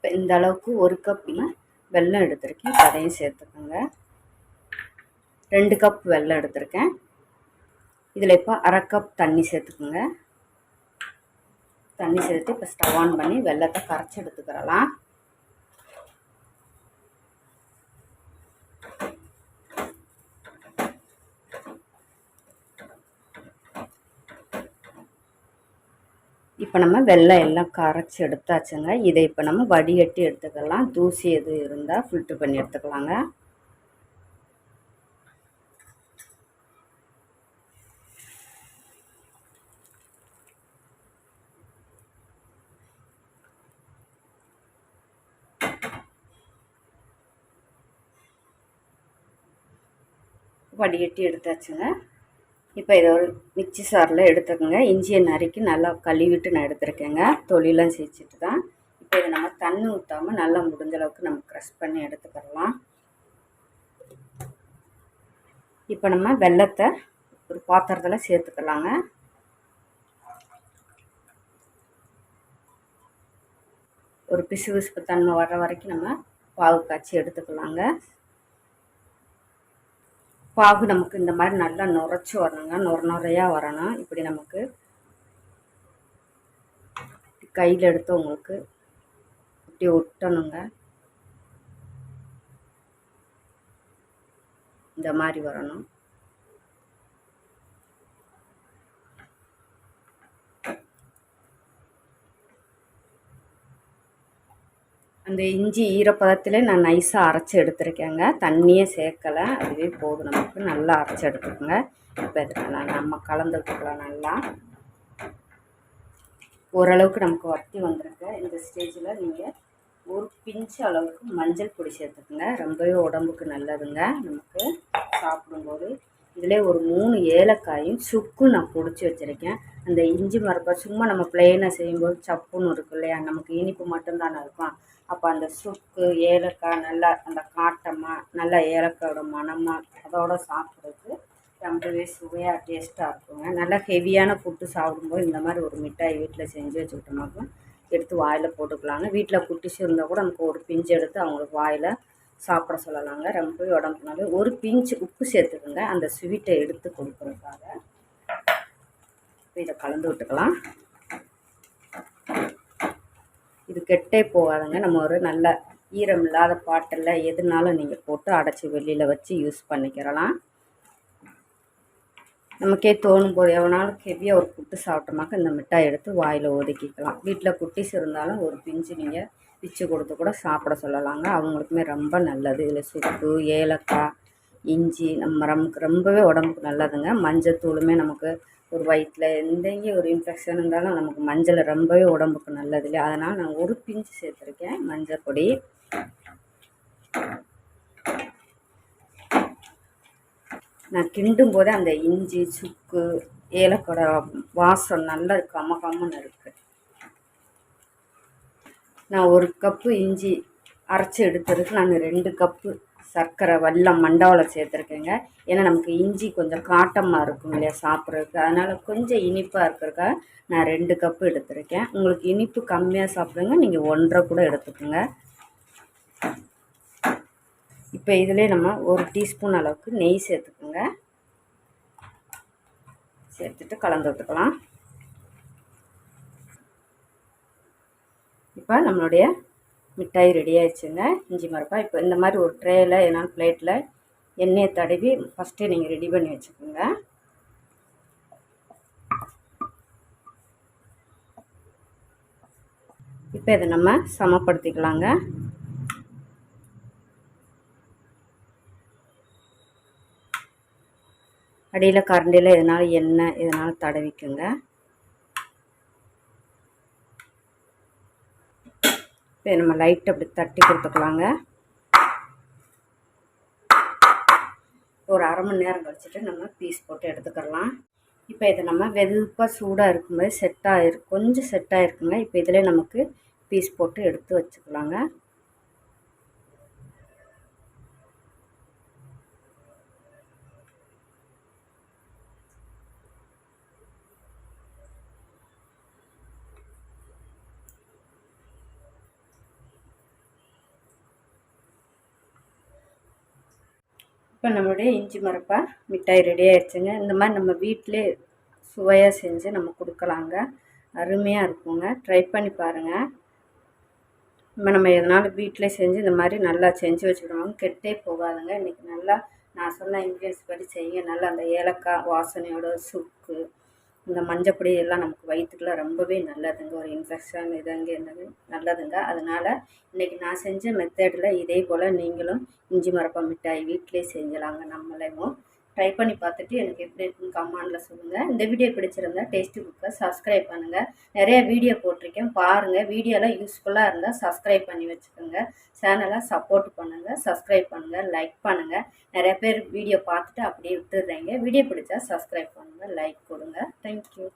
இப்போ இந்த அளவுக்கு ஒரு கப் வெல்லம் எடுத்திருக்கேன். இப்போ அதையும் சேர்த்துக்கோங்க. ரெண்டு கப் வெல்லம் எடுத்திருக்கேன். இதில் இப்போ அரை கப் தண்ணி சேர்த்துக்குங்க. தண்ணி சேர்த்து இப்போ ஸ்டவ் ஆன் பண்ணி வெள்ளத்தை கரைச்சி எடுத்துக்கிறலாம். இப்போ நம்ம வெள்ளம் எல்லாம் கரைச்சி எடுத்தாச்சுங்க. இதை இப்போ நம்ம வடிகட்டி எடுத்துக்கலாம். தூசி எது இருந்தால் ஃபில்ட்ரு பண்ணி எடுத்துக்கலாங்க. வடிகட்டி எடுத்தாச்சுங்க. இப்போ இதை ஒரு மிக்சி சாரில் எடுத்துக்கோங்க. இஞ்சியை நறுக்கி நல்லா கழுவிட்டு நான் எடுத்துருக்கேங்க. தொழிலாம் சேர்த்துட்டு தான். இப்போ இதை நம்ம தண்ணி ஊற்றாமல் நல்லா முடிஞ்ச அளவுக்கு நம்ம க்ரஷ் பண்ணி எடுத்துக்கிறலாம் இப்போ நம்ம வெள்ளத்தை ஒரு பாத்திரத்தில் சேர்த்துக்கலாங்க. ஒரு பிசு பிசுப்பு தன்மை வர்ற வரைக்கும் நம்ம பாவு காய்ச்சி எடுத்துக்கலாங்க. பாகு நமக்கு இந்த மாதிரி நல்லா நுரைச்சி வரணுங்க. நுர நுறையாக வரணும். இப்படி நமக்கு கையில் எடுத்து உங்களுக்கு இப்படி ஒட்டணுங்க. இந்த மாதிரி வரணும். அந்த இஞ்சி ஈரப்பதத்தில் நான் நைஸாக அரைச்சி எடுத்துருக்கேங்க. தண்ணியே சேர்க்கலை. அதுவே போதும். நமக்கு நல்லா அரைச்சி எடுத்துக்கோங்க. இப்போ இதுக்கு நம்ம கலந்து நல்லா. ஓரளவுக்கு நமக்கு வத்தி வந்திருக்கு. இந்த ஸ்டேஜில் நீங்கள் ஒரு பிஞ்சு அளவுக்கு மஞ்சள் பொடி சேர்த்துக்குங்க. ரொம்பவே உடம்புக்கு நல்லதுங்க. நமக்கு சாப்பிடும்போது. இதிலே ஒரு மூணு ஏலக்காயும் சுக்கு நான் பிடிச்சி வச்சுருக்கேன். அந்த இஞ்சி மரப்பா சும்மா நம்ம பிளெயினாக செய்யும்போது சப்புன்னு இருக்கும் இல்லையா? நமக்கு இனிப்பு மட்டும்தானே இருக்கும். அப்போ அந்த சுக்கு ஏலக்காய் நல்லா அந்த காட்டமாக நல்லா ஏலக்காயோட மணமாக அதோட சாப்பிட்றதுக்கு ரொம்பவே சுவையாக டேஸ்ட்டாக இருக்குங்க. நல்லா ஹெவியான ஃபுட்டு சாப்பிடும்போது இந்த மாதிரி ஒரு மிட்டாய் வீட்டில் செஞ்சு வச்சுக்கிட்டோம்னாக்கா எடுத்து வாயில் போட்டுக்கலாங்க. வீட்டில் குட்டிச்சு இருந்தால் கூட நமக்கு ஒரு பிஞ்சு எடுத்து அவங்களுக்கு வாயில் சாப்பிட சொல்லலாங்க. ரொம்பவே உடம்புனாலே ஒரு பிஞ்சு உப்பு சேர்த்துக்குங்க. அந்த ஸ்வீட்டை எடுத்து கொடுங்க இதை கலந்து விட்டுக்கலாம். இது கெட்டே போகாதுங்க. நம்ம ஒரு நல்ல ஈரம் இல்லாத பாட்டில் எதுனாலும் நீங்கள் போட்டு அடைச்சி வெளியில் வச்சு யூஸ் பண்ணிக்கிறலாம். நமக்கே தோணும் போது எவனாலும் ஹெவியாக ஒரு புட்டு சாப்பிட்டோமாக்க இந்த மிட்டாய் எடுத்து வாயில் ஒதுக்கிக்கலாம். வீட்டில் குட்டிஸ் இருந்தாலும் ஒரு பிஞ்சு நீங்கள் பிச்சு கொடுத்து கூட சாப்பிட சொல்லலாங்க. அவங்களுக்குமே ரொம்ப நல்லது. இதில் சுக்கு ஏலக்காய் இஞ்சி நம்ம நமக்கு ரொம்பவே உடம்புக்கு நல்லதுங்க. மஞ்சத்தூளுமே நமக்கு ஒரு வயிற்றில் எந்தெங்கே ஒரு இன்ஃபெக்ஷன் இருந்தாலும் நமக்கு மஞ்சள் ரொம்பவே உடம்புக்கு நல்லது இல்லையா? அதனால் நான் ஒரு பிஞ்சு சேர்த்துருக்கேன் மஞ்சள் பொடி. நான் கிண்டும் போதே அந்த இஞ்சி சுக்கு ஏலக்கடை வாசம் நல்லா கம கம்மன்னு இருக்குது நான் ஒரு கப்பு இஞ்சி அரைச்சி எடுத்ததுக்கு நான் ரெண்டு கப்பு சர்க்கரை வெல்லம் மண்டவளம் சேர்த்துருக்கேங்க. ஏன்னா நமக்கு இஞ்சி கொஞ்சம் காட்டமாக இருக்கும் இல்லையா சாப்பிட்றதுக்கு. அதனால் கொஞ்சம் இனிப்பாக இருக்கிறதுக்காக நான் ரெண்டு கப்பு எடுத்திருக்கேன். உங்களுக்கு இனிப்பு கம்மியாக சாப்பிடுங்க. நீங்கள் ஒன்றரை கூட எடுத்துக்கோங்க. இப்போ இதிலே நம்ம ஒரு டீஸ்பூன் அளவுக்கு நெய் சேர்த்துக்கோங்க. சேர்த்துட்டு கலந்து விட்டுக்கலாம். இப்போ நம்மளுடைய மிட்டாய் ரெடி ஆயிடுச்சுங்க. இஞ்சி மரப்பா இப்போ இந்த மாதிரி ஒரு ட்ரேயில் ஏன்னா பிளேட்டில் எண்ணெயை தடவி ஃபஸ்ட்டே நீங்கள் ரெடி பண்ணி வச்சுக்கோங்க. இப்போ இதை நம்ம சமப்படுத்திக்கலாங்க. அடியில் கரண்டியில் எதனால் எண்ணெய் இதனால் தடவிக்குங்க. இப்போ நம்ம லைட் அப்படி தட்டி கொடுத்துக்கலாங்க. ஒரு அரை மணி நேரம் கழிச்சிட்டு நம்ம பீஸ் போட்டு எடுத்துக்கலாம் இப்போ இதை நம்ம வெதுப்பாக சூடாக இருக்கும்போது செட்டாக ஆகிருக்கு கொஞ்சம் செட்டாக இருக்குங்க இப்போ இதில் நமக்கு பீஸ் போட்டு எடுத்து வச்சுக்கலாங்க. இப்போ நம்மளுடைய இஞ்சி மரப்பா மிட்டாய் ரெடி ஆயிடுச்சுங்க. இந்த மாதிரி நம்ம வீட்டிலே சுவையாக செஞ்சு நம்ம கொடுக்கலாங்க. அருமையாக இருக்குங்க. ட்ரை பண்ணி பாருங்கள் இப்போ நம்ம எதனால வீட்டிலே செஞ்சு இந்த மாதிரி நல்லா செஞ்சு வச்சுக்கிடுவாங்க கெட்டே போகாதுங்க. இன்றைக்கி நல்லா நான் சொன்ன இன்க்ரீடியன்ஸ் படி செய்யுங்க. நல்லா அந்த ஏலக்காய் வாசனையோட சுக்கு இந்த மஞ்சப்பொடி எல்லாம் நமக்கு வயிற்றுக்குலாம் ரொம்பவே நல்லதுங்க. ஒரு இன்ஃபெக்ஷன் இதுங்க என்னது நல்லதுங்க. அதனால் இன்றைக்கி நான் செஞ்ச மெத்தடில் இதே போல் நீங்களும் இஞ்சி மரப்பா மிட்டாய் வீட்டிலே செஞ்சலாங்க நம்மளையும். ட்ரை பண்ணி பார்த்துட்டு எனக்கு எப்படி இருக்குன்னு கமெண்டில் சொல்லுங்கள் இந்த வீடியோ பிடிச்சிருந்தா டேஸ்ட்டு புக்கை சப்ஸ்கிரைப் பண்ணுங்கள் நிறைய வீடியோ போட்டிருக்கேன். பாருங்கள் வீடியோலாம் யூஸ்ஃபுல்லாக இருந்தால் சப்ஸ்கிரைப் பண்ணி வச்சுக்கோங்க. சேனலை சப்போர்ட் பண்ணுங்கள் சப்ஸ்கிரைப் பண்ணுங்கள் லைக் பண்ணுங்கள் நிறைய பேர் வீடியோ பார்த்துட்டு அப்படியே விட்டுடுறீங்க. வீடியோ பிடிச்சா சப்ஸ்கிரைப் பண்ணுங்கள் லைக் கொடுங்க. Thank you